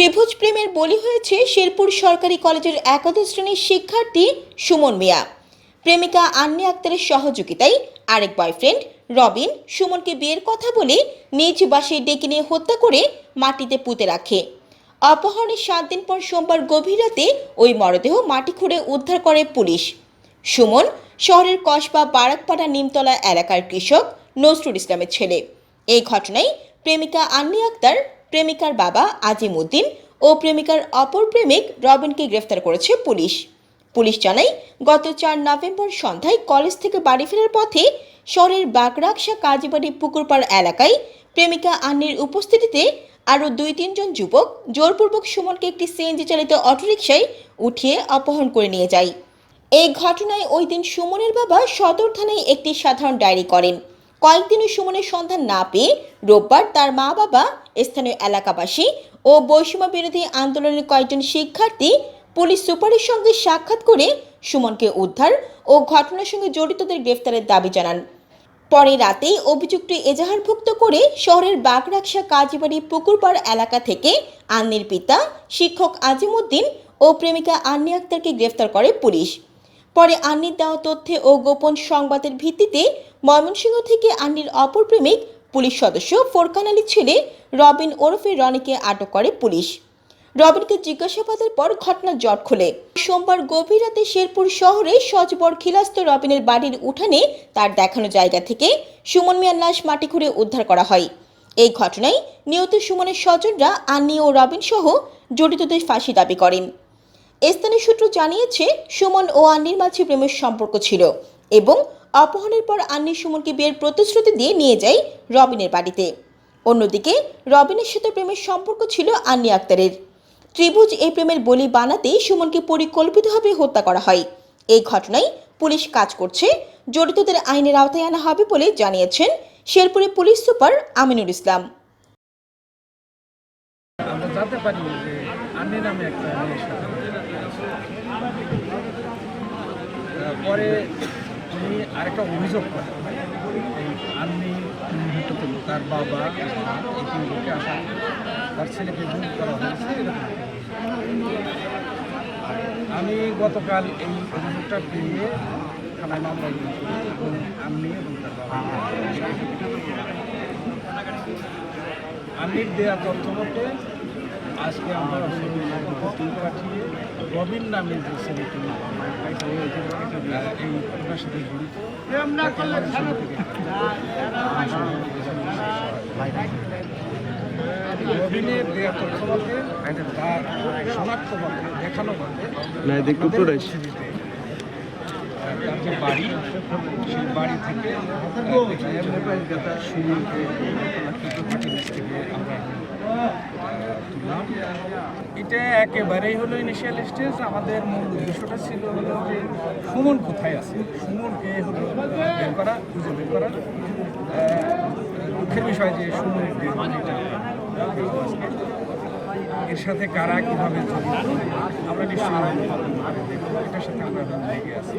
ত্রিভুজ প্রেমের বলি হয়েছে শেরপুর সরকারি কলেজের একাদশ শ্রেণির শিক্ষার্থী সুমন মিয়া। প্রেমিকা আন্নি আক্তারের সহযোগিতায় আরেক বয়ফ্রেন্ড রবিন সুমনকে বিয়ের কথা বলে নিজ বাসায় ডেকে নিয়ে হত্যা করে মাটিতে পুঁতে রাখে। অপহরণের সাত দিন পর সোমবার গভীর রাতে ওই মরদেহ মাটি খুঁড়ে উদ্ধার করে পুলিশ। সুমন শহরের কসবা বারাকপাড়া নিমতলা এলাকার কৃষক নজরুল ইসলামের ছেলে। এই ঘটনায় প্রেমিকা আন্নি আক্তার প্রেমিকার বাবা আজিম উদ্দিন ও প্রেমিকার অপর প্রেমিক রবিনকে গ্রেফতার করেছে পুলিশ। পুলিশ জানায়, গত চার নভেম্বর সন্ধ্যায় কলেজ থেকে বাড়ি ফেরার পথে শহরের বাগরাকশা কাজীবাড়ি পুকুরপাড় এলাকায় প্রেমিকা আন্নির উপস্থিতিতে আরও দুই তিনজন যুবক জোরপূর্বক সুমনকে একটি সিএনজি চালিত অটোরিকশায় উঠিয়ে অপহরণ করে নিয়ে যায়। এই ঘটনায় ওই দিন সুমনের বাবা সদর থানায় একটি সাধারণ ডায়েরি করেন। কয়েকদিনও সুমনের সন্ধান না পেয়ে রোববার তার মা বাবা স্থানীয় এলাকাবাসী ও বৈষম্য বিরোধী আন্দোলনের কয়েকজন শিক্ষার্থী পুলিশ সুপারের সঙ্গে সাক্ষাৎ করে সুমনকে উদ্ধার ও ঘটনার সঙ্গে জড়িতদের গ্রেফতারের দাবি জানান। পরে রাতেই অভিযুক্ত এজাহারভুক্ত করে শহরের বাগরাকশা কাজীবাড়ি পুকুরপাড় এলাকা থেকে আন্নির পিতা, শিক্ষক আজিমুদ্দিন ও প্রেমিকা আন্নি আক্তারকে গ্রেফতার করে পুলিশ। পরে আন্নির দেওয়া তথ্যে ও গোপন সংবাদের ভিত্তিতে ময়মনসিংহ থেকে আন্নির অপর প্রেমিক পুলিশ সদস্য ফোরকান আলীর ছেলে রবিন ওরফে রনিকে আটক করে পুলিশ। রবিনকে জিজ্ঞাসাবাদের পর ঘটনা জট খোলে। সোমবার গভীর রাতে শেরপুর শহরে সজবর খিলাস্ত রবিনের বাড়ির উঠানে তার দেখানো জায়গা থেকে সুমন মিয়ার লাশ মাটি খুঁড়ে উদ্ধার করা হয়। এই ঘটনায় নিহত সুমনের স্বজনরা আন্নি ও রবিন সহ জড়িতদের ফাঁসি দাবি করেন। স্থানীয় সূত্র জানিয়েছে, সুমন ও আন্নির মাঝে প্রেমের সম্পর্ক ছিল এবং অপহরণের পর আন্নি সুমনকে বিয়ের প্রতিশ্রুতি দিয়ে নিয়ে যায় রবিনের বাড়িতে। অন্যদিকে, রবিনের সাথে প্রেমের সম্পর্ক ছিল আন্নি আক্তারের। ত্রিভুজ এই প্রেমের বলি বানাতে সুমনকে পরিকল্পিতভাবে হত্যা করা হয়। এই ঘটনায় পুলিশ কাজ করছে। জড়িতদের আইনের আওতায় আনা হবে বলে জানিয়েছেন শেরপুরে পুলিশ সুপার আমিনুল ইসলাম। পরে উনি আরেকটা অভিযোগ করেন আন্নি তার বাবা তার ছেলেকে। আমি গতকাল এই অভিযোগটা পেয়ে থানায় মামলা এবং আন্নি এবং তার বাবা আমির দেওয়া তথ্য মতে আজকে আমরা টিম পাঠিয়ে রবিন নামে যে ছেলেটি এই সাথে জড়িত রবিনের দেওয়া তথ্য মতে তার শনাক্ত মতে দেখানো মতে না দেখতে পুরোটাই তার যে বাড়ি, সেই বাড়ি থেকে এটা একেবারেই হলো ইনিশিয়াল স্টেজ আমাদের মূল উদ্দেশ্যটা ছিল হলো যে সুমন কোথায় আছে? সুমনকে হলো বের করা, খুঁজে বের করা। দুঃখের বিষয় যে সুমনের এর সাথে কারা কীভাবে আমরা নিশ্চয়ই এটার সাথে আমরা লেগে আছি।